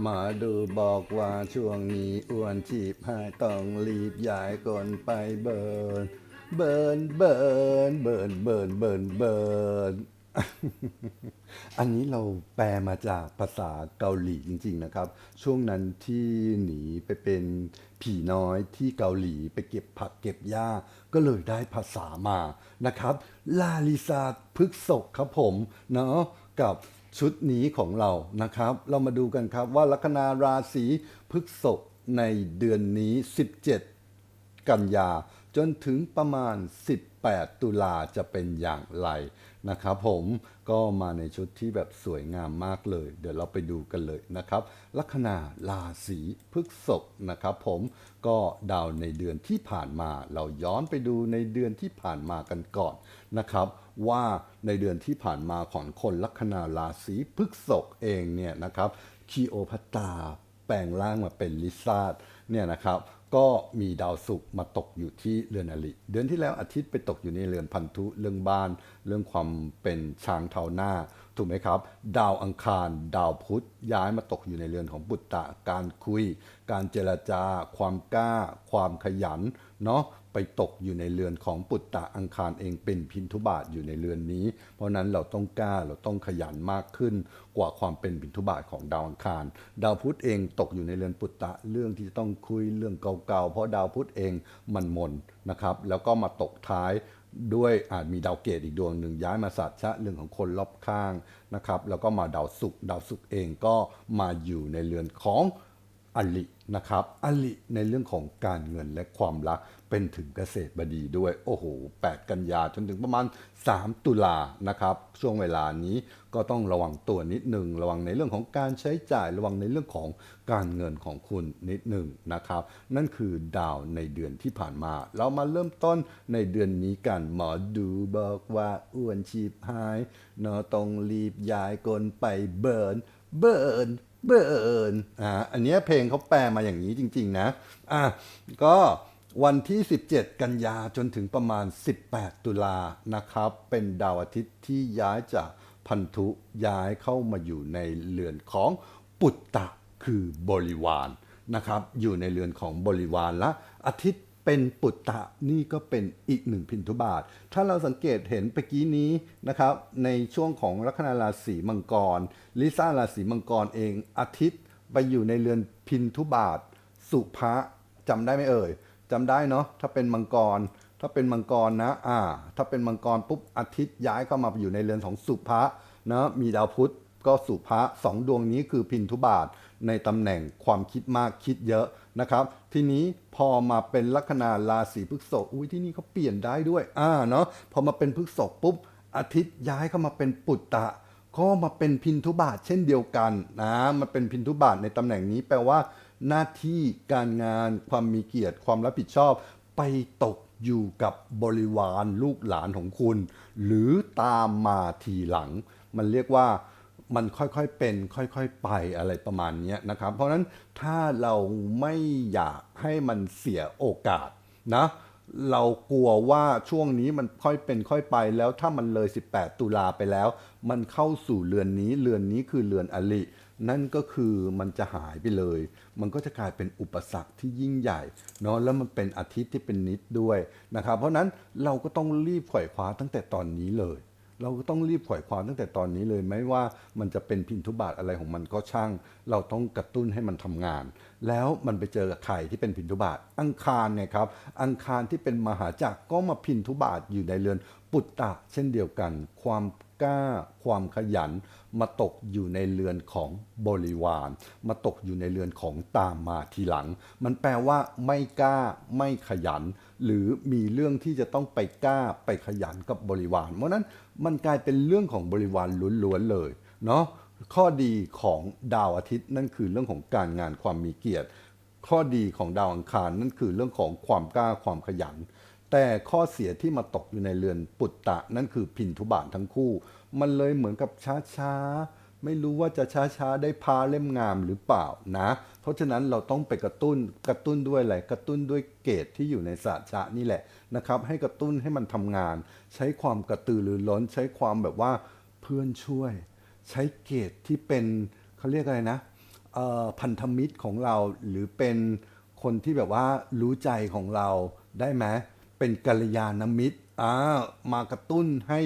หมาดูบอกว่าช่วงนี้อ้วนชีพหายต้องรีบย้ายก่อนไปเบิร์นเบิร์นเบิร์นเบิร์นเบิร์นเบิร์นเบิร์นอันนี้เราแปลมาจากภาษาเกาหลีจริง ๆ นะครับ ช่วงนั้นที่หนีไปเป็นผีน้อยที่เกาหลีไปเก็บผักเก็บหญ้า ก็เลยได้ภาษามานะครับ ลาลิซาพฤกษกครับผม เนาะกับ ชุดนี้ของเรานะครับ เรามาดูกันครับว่าลัคนาราศีพฤกษกในเดือนนี้ 17 กันยา จนถึงประมาณ 18 ตุลาจะเป็นอย่างไรนะครับผมก็มาในชุดที่แบบสวยงามมากเลย เดี๋ยวเราไปดูกันเลยนะครับ ลัคนาราศีพฤษภนะครับผมก็ดาวในเดือนที่ผ่านมา เราย้อนไปดูในเดือนที่ผ่านมากันก่อนนะครับ ว่าในเดือนที่ผ่านมาของคนลัคนาราศีพฤษภเองเนี่ยนะครับคีโอพัตาแปลงร่างมาเป็นลิซ่าเนี่ยนะครับก็มีดาวศุกร์มาตกอยู่ที่เรือนอริเดือนที่แล้วอาทิตย์ไปตกอยู่ในเรือนพันธุเรื่องบ้าน เรื่องความเป็นช้างเท้าหน้า ถูกไหมครับ ดาวอังคาร ดาวพุธย้ายมาตกอยู่ในเรือนของบุตตะ การคุย การเจรจา ความกล้า ความขยันเนาะ ไปตกอยู่ในเรือนของปุตตะอังคารเองเป็นพินทุบาทอยู่ในเรือนนี้ เพราะนั้นเราต้องกล้าเราต้องขยันมากขึ้นกว่าความเป็นพินทุบาทของดาวอังคาร ดาวพุธเองตกอยู่ในเรือนปุตตะเรื่องที่จะต้องคุยเรื่องเก่าๆเพราะดาวพุธเองมันมนนะครับ แล้วก็มาตกท้ายด้วยอาจมีดาวเกตอีกดวงหนึ่งย้ายมาสัตชะเรื่องของคนรอบข้างนะครับ แล้วก็มาดาวศุกร์ดาวศุกร์เองก็มาอยู่ในเรือนของอลินะครับอลิในเรื่องของการเงินและความรัก เป็นถึงเกษตรบดีด้วย โอ้โห 8 กันยาจนถึงประมาณ 3 ตุลานะครับ ช่วงเวลานี้ก็ต้องระวังตัวนิดหนึ่ง ระวังในเรื่องของการใช้จ่าย ระวังในเรื่องของการเงินของคุณนิดหนึ่งนะครับ นั่นคือดาวในเดือนที่ผ่านมา เรามาเริ่มต้นในเดือนนี้กัน หมอดูบอกว่าอ้วนชีพหายเนอต้องรีบย้ายกลไปเบิร์น เบิร์นเบิร์นอ่า อันนี้เพลงเขาแปลมาอย่างนี้จริง ๆ นะ อะ ก็ วันที่ 17 กันยาจนถึงประมาณ 18 ตุลานะครับ เป็นดาวอาทิตย์ที่ย้ายจากพันธุย้ายเข้ามาอยู่ในเรือนของปุตตะคือบริวารนะครับ อยู่ในเรือนของบริวารละอาทิตย์เป็นปุตตะนี่ก็เป็นอีกหนึ่งพินทุบาท ถ้าเราสังเกตเห็นเมื่อกี้นี้นะครับ ในช่วงของลัคนาราศีมังกร ลิซ่าราศีมังกรเองอาทิตย์ไปอยู่ในเรือนพินทุบาท สุภะจำได้ไหมเอ่ย จำได้เนาะถ้าเป็นมังกร ถ้าเป็นมังกรนะอ่า ถ้าเป็นมังกรปุ๊บอาทิตย์ย้ายเข้ามาอยู่ในเรือนของสุภะนะมีดาวพุธก็สุภะสองดวงนี้คือพินทุบาทในตำแหน่งความคิดมากคิดเยอะนะครับ ทีนี้พอมาเป็นลัคนาราศีพฤษภอุ้ยที่นี่เขาเปลี่ยนได้ด้วยอ่าเนาะพอมาเป็นพฤษภปุ๊บอาทิตย์ย้ายเข้ามาเป็นปุตตะก็มาเป็นพินทุบาทเช่นเดียวกันนะมันเป็นพินทุบาทในตำแหน่งนี้แปลว่า หน้าที่การงานความมีเกียรติความรับผิดชอบ ไปตกอยู่กับบริวารลูกหลานของคุณ หรือตามมาทีหลัง มันเรียกว่ามันค่อยๆเป็น ค่อยๆไปอะไรประมาณนี้นะครับ เพราะฉะนั้นถ้าเราไม่อยากให้มันเสียโอกาสนะเรากลัวว่าช่วงนี้มันค่อยเป็นค่อยไปแล้วถ้ามันเลย 18 ตุลาไปแล้ว มันเข้าสู่เรือนนี้เรือนนี้คือเรือนอลิ นั่นก็คือมันจะหายไปเลย มันก็จะกลายเป็นอุปสรรคที่ยิ่งใหญ่เนาะแล้วมันเป็นอาทิตย์ที่เป็นนิดด้วยนะครับ เพราะนั้นเราก็ต้องรีบไขว่คว้าตั้งแต่ตอนนี้เลย เราก็ต้องรีบไขว่คว้าตั้งแต่ตอนนี้เลย ไม่ว่ามันจะเป็นพินทุบาทอะไรของมันก็ช่าง เราต้องกระตุ้นให้มันทำงาน แล้วมันไปเจอกับใครที่เป็นพินทุบาทอังคารเนี่ยครับอังคารที่เป็นมหาจักรก็มาพินทุบาทอยู่ในเรือนปุตตะเช่นเดียวกัน ความ ล้า ความขยัน มาตกอยู่ในเรือนของบริวาร มาตกอยู่ในเรือนของตามมาทีหลัง มันแปลว่าไม่กล้าไม่ขยัน หรือมีเรื่องที่จะต้องไปกล้าไปขยันกับบริวาร เพราะนั้นมันกลายเป็นเรื่องของบริวารล้วนๆเลยเนาะข้อดีของดาวอาทิตย์นั่นคือเรื่องของการงานความมีเกียรติ ข้อดีของดาวอังคารนั่นคือเรื่องของความกล้าความขยัน แต่ข้อเสียที่มาตกอยู่ในเรือนปุตตะ นั่นคือพินทุบาททั้งคู่ มันเลยเหมือนกับช้าๆ ไม่รู้ว่าจะช้าๆ ได้พาเล่มงามหรือเปล่านะ เพราะฉะนั้นเราต้องไปกระตุ้นกระตุ้นด้วยอะไรกระตุ้นด้วยเกตที่อยู่ในศาสชะนี่แหละนะครับ ให้กระตุ้นให้มันทำงาน ใช้ความกระตือรือร้น ใช้ความแบบว่าเพื่อนช่วย ใช้เกตที่เป็นเขาเรียกอะไรนะพันธมิตรของเราหรือเป็นคนที่แบบว่ารู้ใจของเราได้ไหม เป็นกัลยาณมิตรอ่ามากระตุ้นให้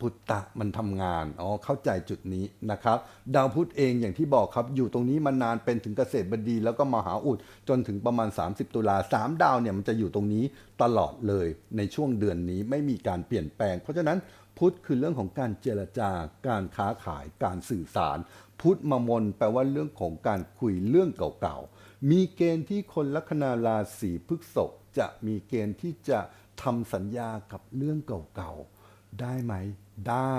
พุตตะมันทำงานอ๋อเข้าใจจุดนี้นะครับ ดาวพุธเองอย่างที่บอกครับ อยู่ตรงนี้มานานเป็นถึงเกษตรบดี แล้วก็มหาอุดจนถึงประมาณ 30 ตุลาสามดาวเนี่ยมันจะอยู่ตรงนี้ตลอดเลยในช่วงเดือนนี้ไม่มีการเปลี่ยนแปลง เพราะฉะนั้นพุธคือเรื่องของการเจรจาการค้าขายการสื่อสาร พุทธมมนแปลว่าเรื่องของการคุยเรื่องเก่าๆ มีเกณฑ์ที่คนลัคนาราศีพฤษภจะมีเกณฑ์ที่จะทำสัญญากับเรื่องเก่าๆ ได้ไหม ได้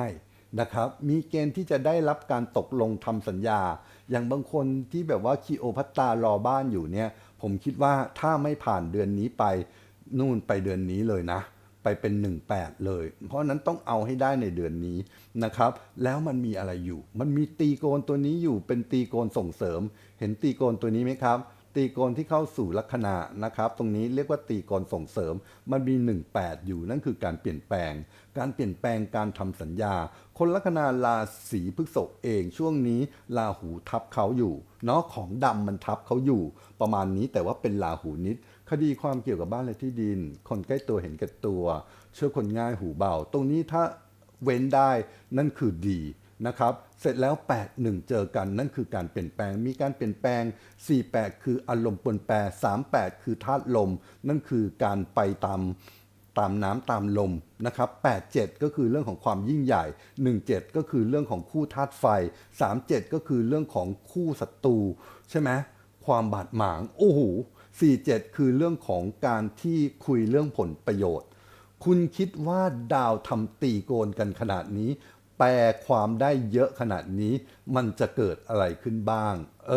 นะครับ มีเกณฑ์ที่จะได้รับการตกลงทำสัญญา อย่างบางคนที่แบบว่าคีโอพัตตารอบ้านอยู่เนี่ย ผมคิดว่าถ้าไม่ผ่านเดือนนี้ไป นู่นไปเดือนนี้เลยนะ ไปเป็น 18 เลย เพราะนั้นต้องเอาให้ได้ในเดือนนี้นะครับ แล้วมันมีอะไรอยู่ มันมีตีโกนตัวนี้อยู่เป็นตีโกนส่งเสริม เห็นตีโกนตัวนี้ไหมครับ ตีโกนที่เข้าสู่ลัคนานะครับ ตรงนี้เรียกว่าตีโกนส่งเสริม มันมี 18 อยู่นั่นคือการเปลี่ยนแปลง การเปลี่ยนแปลงการทำสัญญา คนลัคนาราศีพฤษภเองช่วงนี้ราหูทับเขาอยู่เนาะของดำมันทับเขาอยู่ประมาณนี้แต่ว่าเป็นราหูนิด คดีความเกี่ยวกับบ้านและที่ดิน คนใกล้ตัวเห็นแก่ตัวเชื่อคนง่ายหูเบา ตรงนี้ถ้าเว้นได้นั่นคือดีนะครับเสร็จแล้ว 8 1 เจอกันนั่นคือการเปลี่ยนแปลง มีการเปลี่ยนแปลง 48 คืออารมณ์ปนแปร 38 คือธาตุลม นั่นคือการไปตาม ตามน้ำตามลมนะครับ87 ก็คือเรื่องของความยิ่งใหญ่ 17 ก็คือเรื่องของคู่ธาตุไฟ 37 ก็คือเรื่องของคู่ศัตรูใช่ไหมความบาดหมางโอ้โห47 คือเรื่องของการที่คุยเรื่องผลประโยชน์ คุณคิดว่าดาวทำตีโกนกันขนาดนี้ แปลความได้เยอะขนาดนี้ มันจะเกิดอะไรขึ้นบ้าง เอ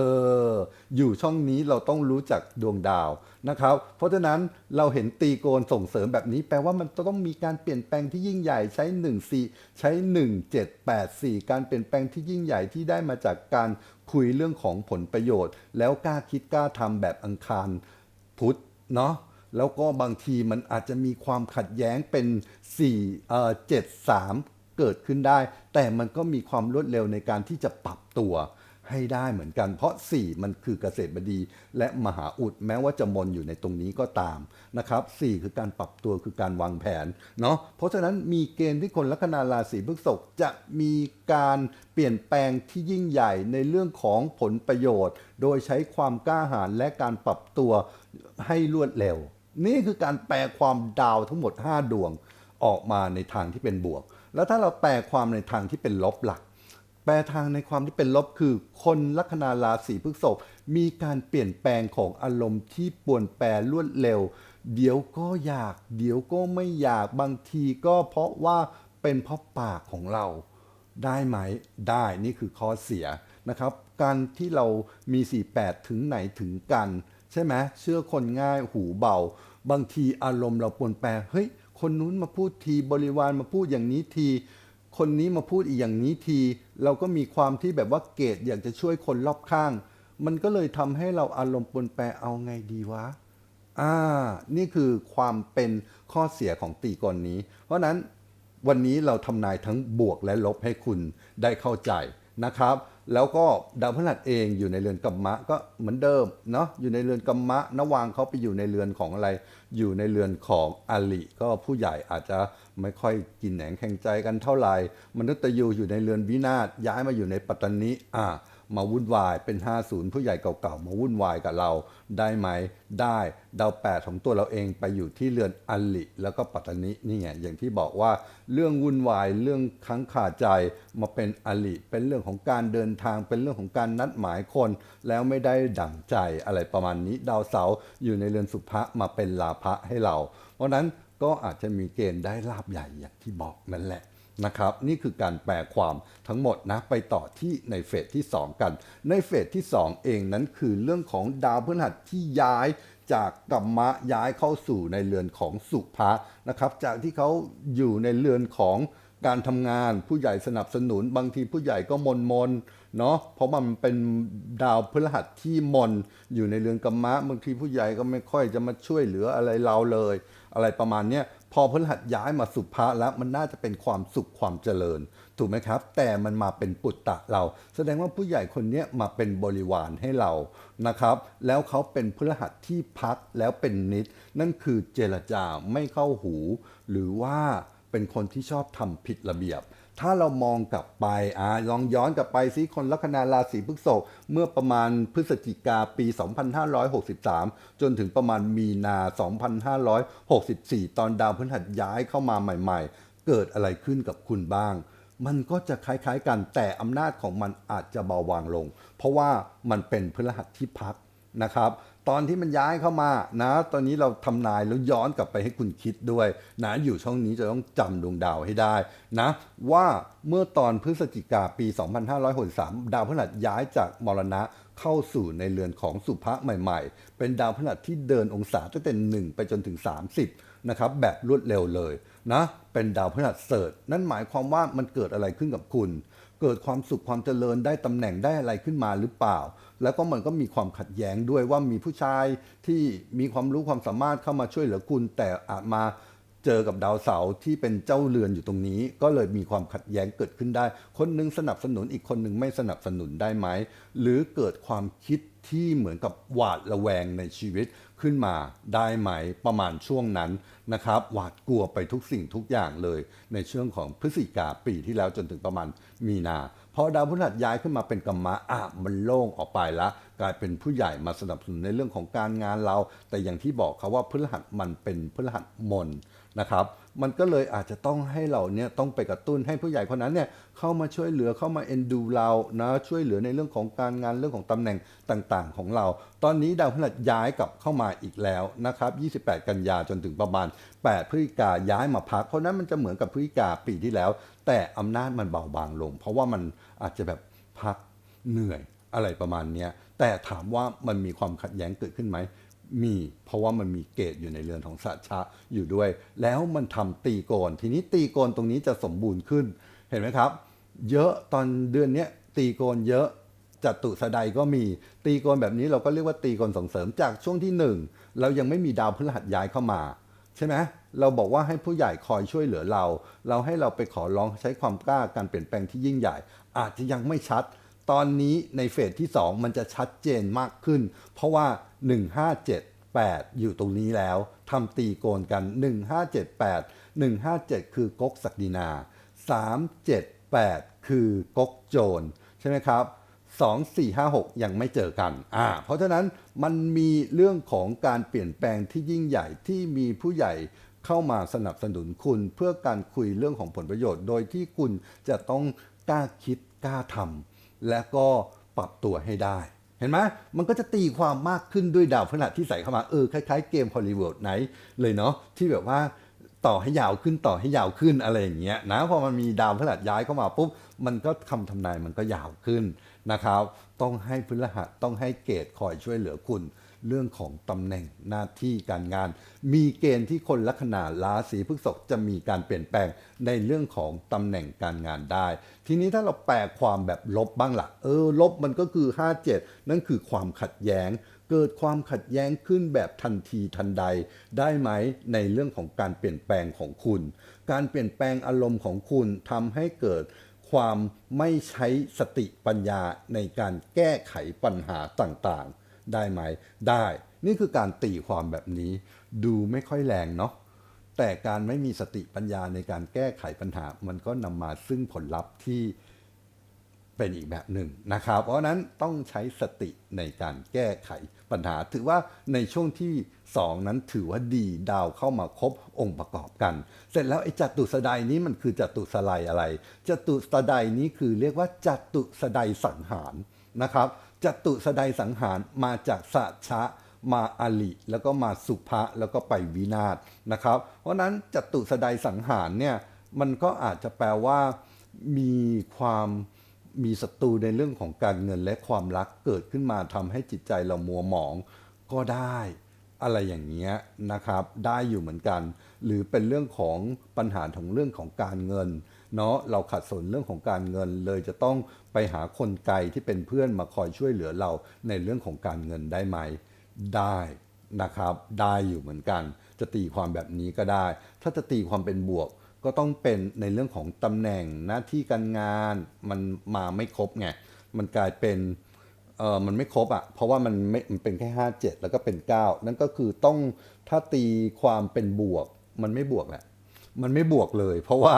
ออยู่ช่องนี้เราต้องรู้จักดวงดาวนะครับ เพราะฉะนั้นเราเห็นตีโกนส่งเสริมแบบนี้ แปลว่ามันต้องมีการเปลี่ยนแปลงที่ยิ่งใหญ่ใช้1 4ใช้ 1 7 8 4 การเปลี่ยนแปลงที่ยิ่งใหญ่ที่ได้มาจากการคุยเรื่องของผลประโยชน์ แล้วกล้าคิดกล้าทำแบบอังคารพุธเนาะแล้วก็บางทีมันอาจจะมีความขัดแย้งเป็น4เอ่อ7 3 เกิดขึ้นได้ แต่มันก็มีความรวดเร็วในการที่จะปรับตัว ให้ได้เหมือนกัน เพราะ 4 มันคือเกษตรบดี และมหาอุดแม้ว่าจะมนอยู่ในตรงนี้ก็ตามนะครับ4คือการปรับตัวคือการวางแผนเนาะเพราะฉะนั้นมีเกณฑ์ที่คนลัคนาราศีพฤษภจะมีการเปลี่ยนแปลงที่ยิ่งใหญ่ในเรื่องของผลประโยชน์ โดยใช้ความกล้าหาญและการปรับตัวให้รวดเร็ว นี่คือการแปลความดาวทั้งหมด 5 ดวงออกมาในทางที่เป็นบวก แล้วถ้าเราแปลความในทางที่เป็นลบหลัก แปลทางในความที่เป็นลบคือ คนลัคนาราศีพฤษภมีการเปลี่ยนแปลงของอารมณ์ที่ป่วนแปรรวดเร็ว เดี๋ยวก็อยาก เดี๋ยวก็ไม่อยากบางทีก็เพราะว่าเป็นเพราะปากของเรา ได้ไหมได้นี่คือข้อเสียนะครับ การที่เรามี 48 ถึงไหนถึงกัน ใช่ไหมเชื่อคนง่ายหูเบา บางทีอารมณ์เราปนแปรเฮ้ยคนนู้นมาพูดทีบริวารมาพูดอย่างนี้ที คนนี้มาพูดอีกอย่างนี้ที เราก็มีความที่แบบว่าเกตอยากจะช่วยคนรอบข้าง มันก็เลยทำให้เราอารมณ์ปนแปรเอาไงดีวะอ่า นี่คือความเป็นข้อเสียของตีกลนี้ เพราะฉะนั้นวันนี้เราทำนายทั้งบวกและลบให้คุณได้เข้าใจนะครับ แล้วก็ดาวพฤหัสเองอยู่ในเรือนกัมมะก็เหมือนเดิมเนาะอยู่ในเรือนกัมมะนวางเขาไปอยู่ในเรือนของอะไร อยู่ในเรือนของอลิก็ผู้ใหญ่อาจจะไม่ค่อยกินแหนงแข่งใจกันเท่าไหร่มนุษย์ตยูอยู่ในเรือนวินาศย้ายมาอยู่ในปัตตานีอ่า มาวุ่นวายเป็น 50 ผู้ใหญ่เก่าๆ มาวุ่นวายกับเราได้ไหมได้ดาวแปดของตัวเราเองไปอยู่ที่เรือนอัลิแล้วก็ปัตตานีนี่ไงอย่างที่บอกว่าเรื่องวุ่นวายเรื่องค้างคาใจมาเป็นอัลิเป็นเรื่องของการเดินทางเป็นเรื่องของการนัดหมายคน แล้วไม่ได้ดั่งใจอะไรประมาณนี้ ดาวเสาอยู่ในเรือนสุภะมาเป็นลาภะให้เรา เพราะฉะนั้นก็อาจจะมีเกณฑ์ได้ลาบใหญ่อย่างที่บอกนั่นแหละ นะครับ นี่คือการแปลความทั้งหมดนะไปต่อที่ในเฟสที่ 2 กัน ในเฟสที่ 2 เองนั้นคือเรื่องของดาวพฤหัสที่ย้ายจากกัมมะย้ายเข้าสู่ในเรือนของสุภะนะครับ จากที่เขาอยู่ในเรือนของการทำงานผู้ใหญ่สนับสนุน บางทีผู้ใหญ่ก็มนมนเนาะเพราะมันเป็นดาวพฤหัสที่มนอยู่ในเรือนกัมมะบางทีผู้ใหญ่ก็ไม่ค่อยจะมาช่วยเหลืออะไรเราเลย อะไรประมาณเนี้ย พพอพฤหัสย้ายมาสุภะแล้วมันน่าจะเป็นความสุขความเจริญ ถูกไหมครับ แต่มันมาเป็นปุตตะเรา แสดงว่าผู้ใหญ่คนนี้มาเป็นบริวารให้เรานะครับ แล้วเขาเป็นพฤหัสที่พักแล้วเป็นนิด นั่นคือเจรจาไม่เข้าหู หรือว่าเป็นคนที่ชอบทำผิดระเบียบ ถ้าเรามองกลับไปอ่าลองย้อนกลับไปสิคนลัคนาราศีพฤษภเมื่อประมาณพฤศจิกาปี 2563 จนถึงประมาณมีนา 2564 ตอนดาวพฤหัสย้ายเข้ามาใหม่ ๆ เกิดอะไรขึ้นกับคุณบ้าง มันก็จะคล้ายๆกันแต่อำนาจของมันอาจจะเบาบางลง เพราะว่ามันเป็นพฤหัสที่พักนะครับ ตอนที่มันย้ายเข้ามานะ ตอนนี้เราทำนายแล้วย้อนกลับไปให้คุณคิดด้วยนะอยู่ช่องนี้จะต้องจำดวงดาวให้ได้นะว่าเมื่อตอนพฤศจิกาปี 2563 ดาวพฤหัสย้ายจากมรณะเข้าสู่ในเรือนของสุภะใหม่ ๆ เป็นดาวพฤหัสที่เดินองศาตั้งแต่1ไปจนถึง 30นะครับแบบรวดเร็วเลยนะเป็นดาวพฤหัสเสิร์ชนั่นหมายความว่ามันเกิดอะไรขึ้นกับคุณ เกิดความสุขความเจริญได้ตำแหน่งได้อะไรขึ้นมาหรือเปล่า แล้วก็มันก็มีความขัดแย้งด้วยว่ามีผู้ชายที่มีความรู้ความสามารถเข้ามาช่วยเหลือคุณ แต่อาจมาเจอกับดาวเสาร์ที่เป็นเจ้าเรือนอยู่ตรงนี้ ก็เลยมีความขัดแย้งเกิดขึ้นได้ คนหนึงสนับสนุนอีกคนหนึ่งไม่สนับสนุนได้ไหม หรือเกิดความคิดที่เหมือนกับหวาดระแวงในชีวิตขึ้นมาได้ไหมประมาณช่วงนั้นนะครับ หวาดกลัวไปทุกสิ่งทุกอย่างเลย ในช่วงของพฤศจิกาปีที่แล้วจนถึงประมาณมีนา พอดาวพฤหัสย้ายขึ้นมาเป็นกรรมะอะมันโล่งออกไปละกลายเป็นผู้ใหญ่มาสนับสนุนในเรื่องของการงานเรา แต่อย่างที่บอกเขาว่าพฤหัสมันเป็นพฤหัสมนนะครับ มันก็เลยอาจจะต้องให้เราเนี่ยต้องไปกระตุ้นให้ผู้ใหญ่คนนั้นเนี่ยเข้ามาช่วยเหลือเข้ามาเอ็นดูเรานะช่วยเหลือในเรื่องของการงานเรื่องของตำแหน่งต่างๆ ของเรา ตอนนี้ดาวพฤหัสย้ายกลับเข้ามาอีกแล้วนะครับ 28 กันยาจนถึงประมาณ 8 พฤศจิกาย้ายมาพัก เพราะนั้นมันจะเหมือนกับพฤศจิกาปีที่แล้ว แต่อำนาจมันเบาบางลง เพราะว่ามันอาจจะแบบพักเหนื่อยอะไรประมาณนี้แต่ถามว่ามันมีความขัดแย้งเกิดขึ้นไหม มี เพราะว่ามันมีเกตอยู่ในเรือนของสัชะอยู่ด้วย แล้วมันทำตีโกน ทีนี้ตีโกนตรงนี้จะสมบูรณ์ขึ้น เห็นไหมครับ เยอะตอนเดือนนี้ตีโกนเยอะจัตุสดายก็มีตีโกนแบบนี้เราก็เรียกว่าตีโกนส่งเสริมจากช่วงที่หนึ่งเรายังไม่มีดาวพฤหัสย้ายเข้ามา ใช่ไหมเราบอกว่าให้ผู้ใหญ่คอยช่วยเหลือเรา เราให้เราไปขอร้องใช้ความกล้าการเปลี่ยนแปลงที่ยิ่งใหญ่ อาจจะยังไม่ชัด ตอนนี้ในเฟสที่ 2 มันจะชัดเจนมากขึ้น เพราะว่า 1578 อยู่ตรงนี้แล้วทำตีโกนกัน 1578 157 คือกกศักดินา 378 คือกกโจรใช่ไหมครับ2 4 5 6 ยังไม่เจอกันอ่าเพราะฉะนั้นมันมีเรื่องของการเปลี่ยนแปลงที่ยิ่งใหญ่ที่มีผู้ใหญ่เข้ามาสนับสนุนคุณ เพื่อการคุยเรื่องของผลประโยชน์ โดยที่คุณจะต้องกล้าคิดกล้าทำ และก็ปรับตัวให้ได้ เห็นไหมมันก็จะตีความมากขึ้นด้วยดาวพฤหัสที่ใส่เข้ามา เออ คล้ายๆเกมฮอลลีวูดไหนเลยเนาะที่แบบว่าต่อให้ยาวขึ้นต่อให้ยาวขึ้นอะไรอย่างเงี้ยนะพอมันมีดาวพฤหัสย้ายเข้ามาปุ๊บมันก็คำทำนายมันก็ยาวขึ้นนะครับ ต้องให้พฤหัสต้องให้เกตคอยช่วยเหลือคุณ เรื่องของตำแหน่งหน้าที่การงาน มีเกณฑ์ที่คนลัคนาราศีพฤษภจะมีการเปลี่ยนแปลงในเรื่องของตำแหน่งการงานได้ ทีนี้ถ้าเราแปลความแบบลบบ้างละ่ะเออลบมันก็คือ 57 นั่นคือความขัดแย้งเกิดความขัดแย้งขึ้นแบบทันทีทันใด ได้ไหมในเรื่องของการเปลี่ยนแปลงของคุณ การเปลี่ยนแปลงอารมณ์ของคุณทำให้เกิดความไม่ใช้สติปัญญาในการแก้ไขปัญหาต่างๆ ได้ไหม ได้ นี่คือการตีความแบบนี้ ดูไม่ค่อยแรงเนาะแต่การไม่มีสติปัญญาในการแก้ไขปัญหา มันก็นำมาซึ่งผลลัพธ์ที่เป็นอีกแบบหนึ่งนะครับ เพราะนั้นต้องใช้สติในการแก้ไขปัญหา ถือว่าในช่วงที่ 2 นั้นถือว่าดีดาวเข้ามาครบองค์ประกอบกัน เสร็จแล้วไอ้จัตุสดายนี้มันคือจัตุสลายอะไรจัตุสดายนี้คือเรียกว่าจัตุสดายสังหารนะครับ จตุสดายสังหารมาจากสัชะมาอาลิแล้วก็มาสุภะแล้วก็ไปวินาศนะครับ เพราะนั้นจตุสดายสังหารเนี่ยมันก็อาจจะแปลว่ามีความมีศัตรูในเรื่องของการเงินและความรักเกิดขึ้นมาทำให้จิตใจเรามัวหมองก็ได้อะไรอย่างเงี้ยนะครับ ได้อยู่เหมือนกัน หรือเป็นเรื่องของปัญหาของเรื่องของการเงิน เนาะเราขัดสนเรื่องของการเงินเลยจะต้องไปหาคนไกลที่เป็นเพื่อนมาคอยช่วยเหลือเราในเรื่องของการเงินได้ไหม ได้นะครับได้อยู่เหมือนกัน จะตีความแบบนี้ก็ได้ ถ้าจะตีความเป็นบวกก็ต้องเป็นในเรื่องของตำแหน่งหน้าที่การงานมันมาไม่ครบไงมันกลายเป็นเออมันไม่ครบอะ่ะเพราะว่ามันไม่มันเป็นแค่ห้าเจ็ดแล้วก็เป็นเก้านั่นก็คือต้องถ้าตีความเป็นบวก มันไม่บวกแหละมันไม่บวกเลย เพราะว่า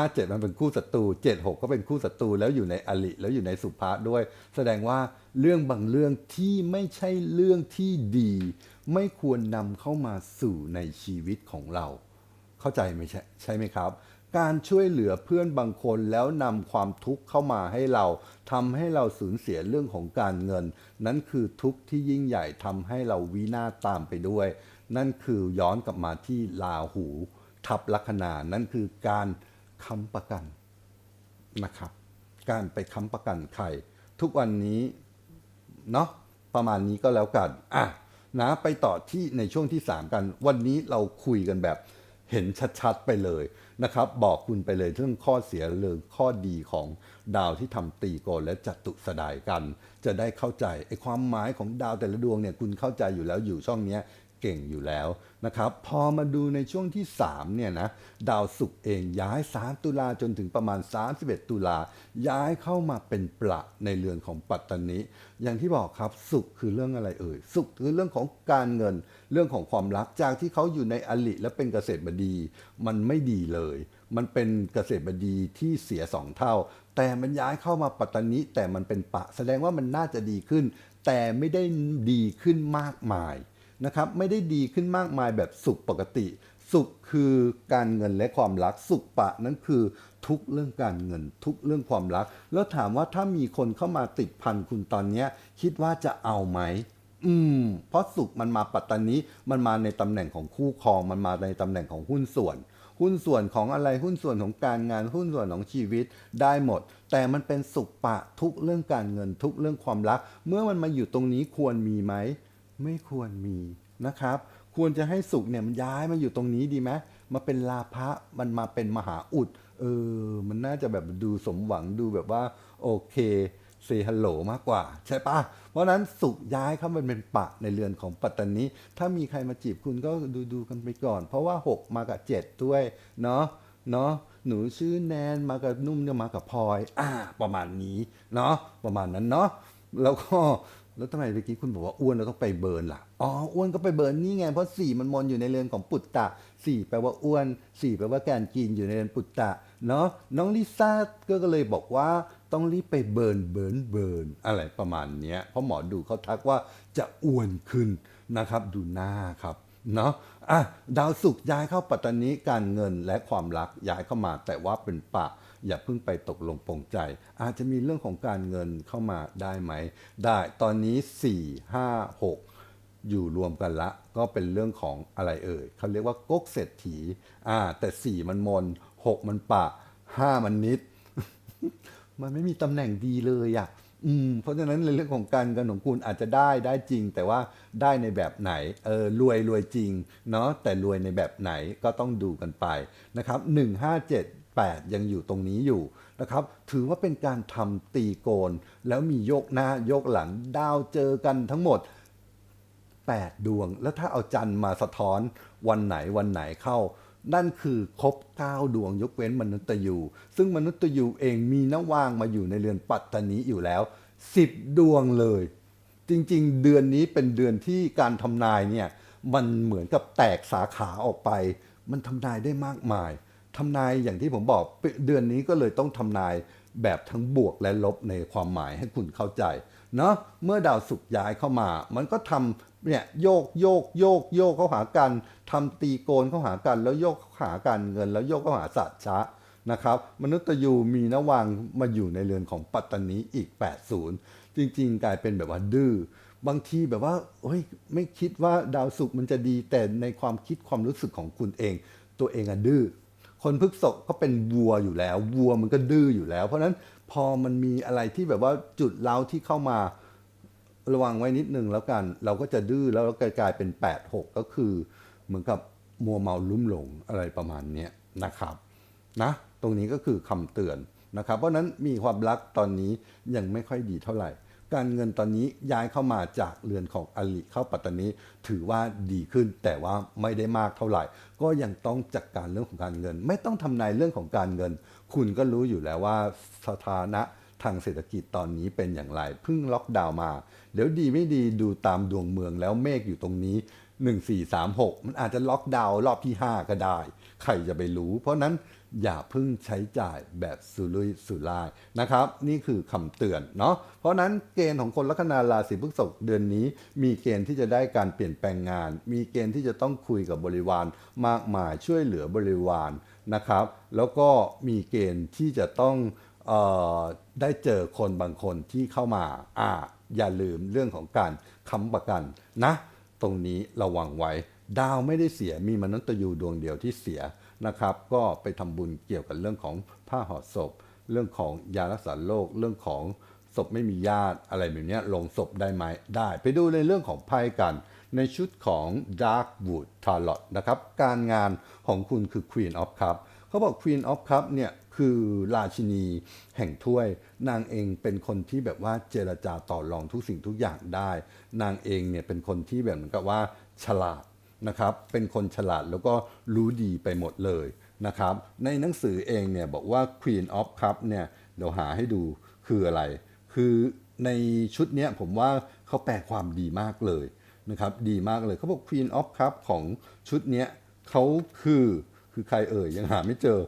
57มันเป็นคู่ศัตรู76ก็เป็นคู่ศัตรูแล้วอยู่ในอลิแล้วอยู่ในสุภาด้วย แสดงว่าเรื่องบางเรื่องที่ไม่ใช่เรื่องที่ดี ไม่ควรนำเข้ามาสู่ในชีวิตของเรา เข้าใจไหมใช่ใช่ไหมครับ การช่วยเหลือเพื่อนบางคนแล้วนำความทุกข์เข้ามาให้เราทำให้เราสูญเสียเรื่องของการเงิน นั่นคือทุกข์ที่ยิ่งใหญ่ทำให้เราวินาศตามไปด้วย นั่นคือย้อนกลับมาที่ลาหู ทับลัคนานั่นคือการ ค้ำประกันนะครับ การไปค้ำประกันใครทุกวันนี้เนาะประมาณนี้ก็แล้วกันอะนะไปต่อที่ในช่วงที่ 3 กัน วันนี้เราคุยกันแบบเห็นชัดๆไปเลยนะครับ บอกคุณไปเลยเรื่องข้อเสียเรื่องข้อดีของดาวที่ทำตีโกนและจัตุสดายกัน จะได้เข้าใจไอ้ความหมายของดาวแต่ละดวงเนี่ยคุณเข้าใจอยู่แล้วอยู่ช่องเนี้ย เก่งอยู่แล้วนะครับ พอมาดูในช่วงที่3เนี่ยนะดาวศุกร์เองย้าย 3 ตุลาจนถึงประมาณ 31 ตุลาย้ายเข้ามาเป็นประในเรือนของปัตตานีอย่างที่บอกครับศุกร์คือเรื่องอะไรเอ่ยศุกร์คือเรื่องของการเงิน เรื่องของความรักจากที่เขาอยู่ในอลิและเป็นเกษตรบดี มันไม่ดีเลย มันเป็นเกษตรบดีที่เสียสองเท่า แต่มันย้ายเข้ามาปัตตานีแต่มันเป็นปะ แสดงว่ามันน่าจะดีขึ้น แต่ไม่ได้ดีขึ้นมากมาย นะครับไม่ได้ดีขึ้นมากมายแบบสุขปกติ สุขคือการเงินและความรักสุขปะนั้นคือทุกเรื่องการเงิน ทุกเรื่องความรัก แล้วถามว่าถ้ามีคนเข้ามาติดพันคุณตอนเนี้ยคิดว่าจะเอาไหมอืม เพราะสุขมันมาปัตตานี้มันมาในตำแหน่งของคู่ครอง มันมาในตำแหน่งของหุ้นส่วน หุ้นส่วนของอะไรหุ้นส่วนของการงานหุ้นส่วนของชีวิตได้หมด แต่มันเป็นสุขปะทุกเรื่องการเงินทุกเรื่องความรัก เมื่อมันมาอยู่ตรงนี้ควรมีไหม ไม่ควรมีนะครับ ควรจะให้สุขเนี่ยมันย้ายมาอยู่ตรงนี้ดีไหมมาเป็นลาภะมันมาเป็นมหาอุด เออ มันน่าจะแบบดูสมหวังดูแบบว่าโอเคเซฮัลโหลมากกว่า ใช่ปะเพราะนั้นสุขย้ายเข้ามาเป็นปะในเรือนของปัตตานีถ้ามีใครมาจีบคุณก็ดูดูกันไปก่อน เพราะว่า 6 มากับ 7 ด้วย เนาะเนาะหนูชื่อแนนมากับนุ่มจะมากับพลอย อ่า ประมาณนี้ เนาะประมาณนั้นเนาะแล้วก็ แล้วทำไมเมื่อกี้คุณบอกว่าอ้วนเราต้องไปเบิร์นล่ะ อ๋อ อ้วนก็ไปเบิร์นนี่ไง เพราะสี่มันมนอยู่ในเรือนของปุตตะสี่แปลว่าอ้วนสี่แปลว่าการกินอยู่ในเรือนปุตตะเนาะ น้องลิซ่าก็เลยบอกว่าต้องรีบไปเบิร์นเบิร์นเบิร์นอะไรประมาณเนี้ย เพราะหมอดูเขาทักว่าจะอ้วนขึ้นนะครับ ดูหน้าครับเนาะอะดาวศุกร์ย้ายเข้าปัตตานีการเงินและความรักย้ายเข้ามาแต่ว่าเป็นปะ อย่าเพิ่งไปตกลงปงใจ อาจจะมีเรื่องของการเงินเข้ามาได้ไหม ได้ตอนนี้ 4 5 6อยู่รวมกันละก็เป็นเรื่องของอะไรเอ่ยเขาเรียกว่าก๊กเศรษฐีอ่าแต่4มันมน6มันปะ5มันนิด มันไม่มีตำแหน่งดีเลยอะ่ะอืมเพราะฉะนั้นในเรื่องของการเงินของคุณอาจจะได้ได้จริง แต่ว่าได้ในแบบไหนเออรวยรวยจริงเนาะแต่รวยในแบบไหนก็ต้องดูกันไปนะครับ1 5 7 8 ยังอยู่ตรงนี้อยู่นะครับถือว่าเป็นการทำตีโกน แล้วมีโยกหน้าโยกหลังดาวเจอกันทั้งหมด 8 ดวง แล้วถ้าเอาจันทร์มาสะท้อนวันไหนวันไหนเข้า นั่นคือครบ 9 ดวงยกเว้นมนุษย์ยูซึ่งมนุษย์ยูเองมีนวางมาอยู่ในเรือนปัตตานีอยู่แล้ว 10 ดวงเลย จริงๆ เดือนนี้เป็นเดือนที่การทำนายเนี่ยมันเหมือนกับแตกสาขาออกไป มันทำนายได้มากมาย ทำนายอย่างที่ผมบอกเดือนนี้ก็เลยต้องทำนายแบบทั้งบวกและลบในความหมายให้คุณเข้าใจเนาะเมื่อดาวศุกร์ย้ายเข้ามา มันก็ทำเนี่ยโยกโยกโยกโยกเข้าหากันทำตีโกนเข้าหากัน แล้วโยกเข้าหากันเงิน แล้วโยกเข้าหาสัตว์ชะนะครับมนุษย์ยูมีนวังมาอยู่ในเรือนของปัตตานีอีก 80 จริงๆ กลายเป็นแบบว่าดื้อบางทีแบบว่าเฮ้ยไม่คิดว่าดาวศุกร์มันจะดีแต่ในความคิดความรู้สึกของคุณเอง ตัวเองอะดื้อ คนพฤกษกก็เป็นวัวอยู่แล้ววัวมันก็ดื้ออยู่แล้ว เพราะฉะนั้นพอมันมีอะไรที่แบบว่าจุดเล้าที่เข้ามาระวังไว้นิดนึงแล้วกัน เราก็จะดื้อแล้วก็กลายเป็น 8 6 ก็คือ เหมือนกับมัวเมาลุ่มหลงอะไรประมาณนี้นะครับนะตรงนี้ก็คือคำเตือนนะครับ เพราะนั้นมีความรักตอนนี้ยังไม่ค่อยดีเท่าไหร่ การเงินตอนนี้ย้ายเข้ามาจากเรือนของอลิเข้าปัตตานีถือว่าดีขึ้นแต่ว่าไม่ได้มากเท่าไหร่ ก็ยังต้องจัดการเรื่องของการเงิน ไม่ต้องทำนายเรื่องของการเงิน คุณก็รู้อยู่แล้วว่าสถานะทางเศรษฐกิจตอนนี้เป็นอย่างไรเพิ่งล็อกดาวน์มา เดี๋ยวดีไม่ดีดูตามดวงเมืองแล้วเมฆอยู่ตรงนี้ 1 4 3 6 มันอาจจะล็อกดาวน์รอบที่ 5 ก็ได้ ใครจะไปรู้ เพราะนั้น อย่าพิ่งใช้จ่ายแบบสุรุ่ยสุร่ายนะครับ นี่คือคำเตือนเนาะเพราะนั้นเกณฑ์ของคนลัคนาราศีพฤษภเดือนนี้ มีเกณฑ์ที่จะได้การเปลี่ยนแปลงงาน มีเกณฑ์ที่จะต้องคุยกับบริวารมากมายช่วยเหลือบริวารนะครับ แล้วก็มีเกณฑ์ที่จะต้องออได้เจอคนบางคนที่เข้ามาอ่าอย่าลืมเรื่องของการค้ำประกันนะ ตรงนี้ระวังไว้ ดาวไม่ได้เสียมีมนุษย์ยูดวงเดียวที่เสีย นะครับ ก็ไปทำบุญเกี่ยวกับเรื่องของผ้าห่อศพ เรื่องของยารักษาโรคเรื่องของศพไม่มีญาติอะไรแบบนี้ลงศพได้ไหมได้ ไปดูในเรื่องของไพ่กัน ในชุดของ Dark Wood Tarot นะครับ การงานของคุณคือ Queen of Cup เขาบอก Queen of Cup เนี่ยคือราชินีแห่งถ้วย นางเองเป็นคนที่แบบว่าเจรจาต่อรองทุกสิ่งทุกอย่างได้ นางเองเนี่ยเป็นคนที่แบบเหมือนกับว่าฉลาด นะครับเป็นคนฉลาดแล้วก็รู้ดีไปหมดเลยนะครับในหนังสือเองเนี่ยบอกว่า Queen of Cup เนี่ยเดี๋ยวหาให้ดูคืออะไร คือในชุดเนี้ยผมว่าเขาแปลความดีมากเลยนะครับดีมากเลยเขาบอก Queen of Cup ของชุดเนี้ยเขาคือคือใครเอ่ยยังหาไม่เจอ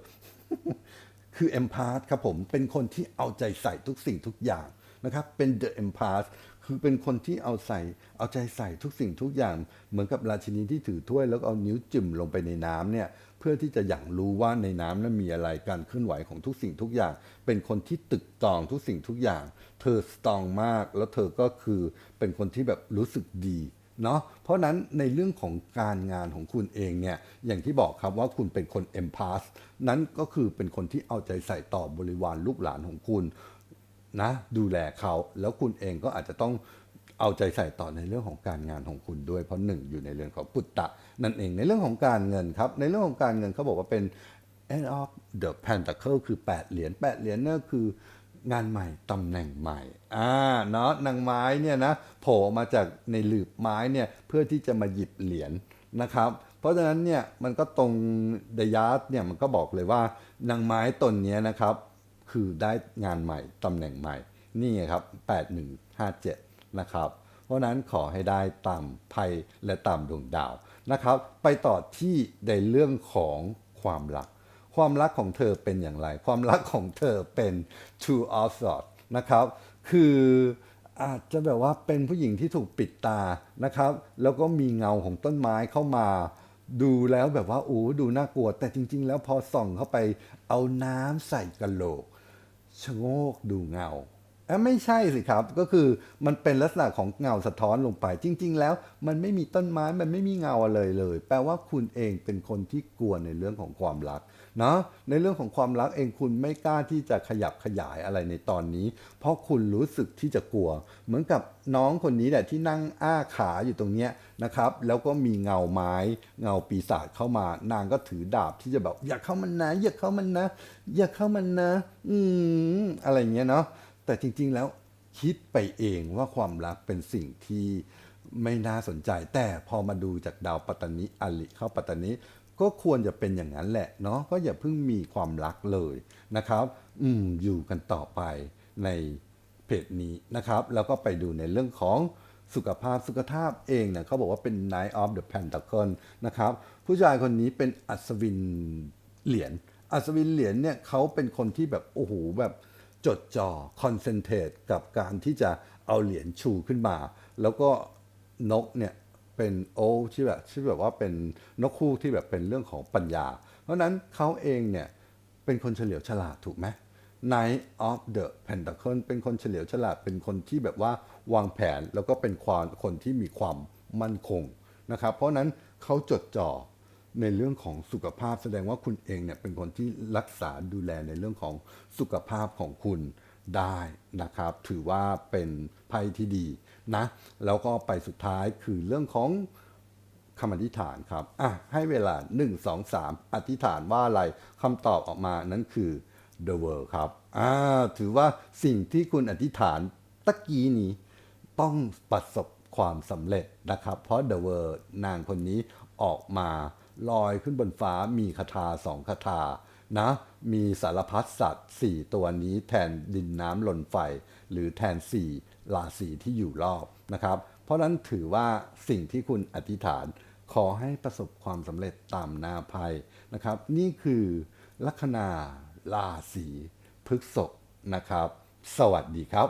คือ Empath ครับผมเป็นคนที่เอาใจใส่ทุกสิ่งทุกอย่างนะครับเป็น The Empath คือเป็นคนที่เอาใส่ เอาใจใส่ทุกสิ่งทุกอย่างเหมือนกับราชินีที่ถือถ้วย แล้วเอานิ้วจิ้มลงไปในน้ำเนี่ยเพื่อที่จะอย่างรู้ว่าในน้ำนั้นมีอะไรการเคลื่อนไหวของทุกสิ่งทุกอย่าง เป็นคนที่ตึกตองทุกสิ่งทุกอย่าง เธอสตองมาก แล้วเธอก็คือเป็นคนที่แบบรู้สึกดีเนาะเพราะนั้นในเรื่องของการงานของคุณเองเนี่ยอย่างที่บอกครับว่าคุณเป็นคน e m p a t h นั้นก็คือเป็นคนที่เอาใจใส่ต่อบริวารลูกหลานของคุณ นะดูแลเขาแล้วคุณเองก็อาจจะต้องเอาใจใส่ต่อในเรื่องของการงานของคุณด้วยเพราะหนึ่งอยู่ในเรื่องของปุตตะ นั่นเองในเรื่องของการเงินครับ ในเรื่องของการเงินเขาบอกว่าเป็น end of the pentacle คือ 8 เหรียญ8เหรียญนั่นคืองานใหม่ตำแหน่งใหม่อ่าเนาะนางไม้เนี่ยนะโผล่มาจากในหลืบไม้เนี่ยเพื่อที่จะมาหยิบเหรียญนะครับ เพราะฉะนั้นเนี่ยมันก็ตรงเดยาร์ดเนี่ยมันก็บอกเลยว่านางไม้ตนนี้นะครับ คือได้งานใหม่ตำแหน่งใหม่ นี่ไงครับ 8157 นะครับ เพราะนั้นขอให้ได้ตามภัยและตามดวงดาวนะครับ ไปต่อที่ในเรื่องของความรัก ความรักของเธอเป็นอย่างไร ความรักของเธอเป็น Two of Swords นะครับ คืออาจจะแบบว่าเป็นผู้หญิงที่ถูกปิดตานะครับ แล้วก็มีเงาของต้นไม้เข้ามาดูแล้วแบบว่าโอ้ดูน่ากลัว แต่จริง ๆ แล้วพอส่องเข้าไปเอาน้ำใส่กะโหลก ชะโงกดูเงาเอ้ไม่ใช่สิครับ ก็คือมันเป็นลักษณะของเงาสะท้อนลงไป จริง ๆ แล้วมันไม่มีต้นไม้มันไม่มีเงาอะไรเลย แปลว่าคุณเองเป็นคนที่กลัวในเรื่องของความรัก นาะในเรื่องของความรักเองคุณไม่กล้าที่จะขยับขยายอะไรในตอนนี้ เพราะคุณรู้สึกที่จะกลัว เหมือนกับน้องคนนี้แหละที่นั่งอ้าขาอยู่ตรงเนี้ยนะครับ แล้วก็มีเงาไม้เงาปีศาจเข้ามานางก็ถือดาบที่จะแบบอย่าเข้ามันนะอย่าเข้ามันนะ อย่าเข้ามันนะ อืมอะไรเงี้ยเนาะแต่จริง ๆแล้วคิดไปเองว่าความรักเป็นสิ่งที่ไม่น่าสนใจ แต่พอมาดูจากดาวปัตตานีอลิเข้าปัตตานี ก็ควรจะเป็นอย่างนั้นแหละเนาะก็อย่าเพิ่งมีความรักเลยนะครับ อืมอยู่กันต่อไปในเพจนี้นะครับ แล้วก็ไปดูในเรื่องของสุขภาพสุขภาพเองเนี่ยเขาบอกว่าเป็น Knight of the Pentacle นะครับ ผู้ชายคนนี้เป็นอัศวินเหรียญอัศวินเหรียญเนี่ยเขาเป็นคนที่แบบ โอ้โห แบบจดจ่อคอนเซนเทรตกับการที่จะเอาเหรียญชูขึ้นมา แล้วก็นกเนี่ย เป็นโอที่แบบที่แบบว่าเป็นนกคู่ที่แบบเป็นเรื่องของปัญญา เพราะนั้นเขาเองเนี่ยเป็นคนเฉลียวฉลาดถูกไหม Knight of the Pentacle เป็นคนเฉลียวฉลาดเป็นคนที่แบบว่าวางแผนแล้วก็เป็นความคนที่มีความมั่นคงนะครับ เพราะนั้นเขาจดจ่อในเรื่องของสุขภาพแสดงว่าคุณเองเนี่ยเป็นคนที่รักษาดูแลในเรื่องของสุขภาพของคุณ ได้นะครับ ถือว่าเป็นไพ่ที่ดีนะ แล้วก็ไปสุดท้ายคือเรื่องของคำอธิษฐานครับอะให้เวลา 1 2 3 อธิษฐานว่าอะไรคำตอบออกมานั้นคือ the world ครับอ่าถือว่าสิ่งที่คุณอธิษฐานตะกี้นี้ต้องประสบความสำเร็จนะครับ เพราะเดอะเวิร์นางคนนี้ออกมาลอยขึ้นบนฟ้ามีคาถาสองคาถา นะ มีสารพัดสัตว์ 4 ตัวนี้แทนดินน้ำลมไฟ หรือแทน 4 ราศีที่อยู่รอบนะครับ เพราะนั้นถือว่าสิ่งที่คุณอธิษฐานขอให้ประสบความสำเร็จตามนาภัยนะครับ นี่คือลัคนาราศีพฤกษกนะครับ สวัสดีครับ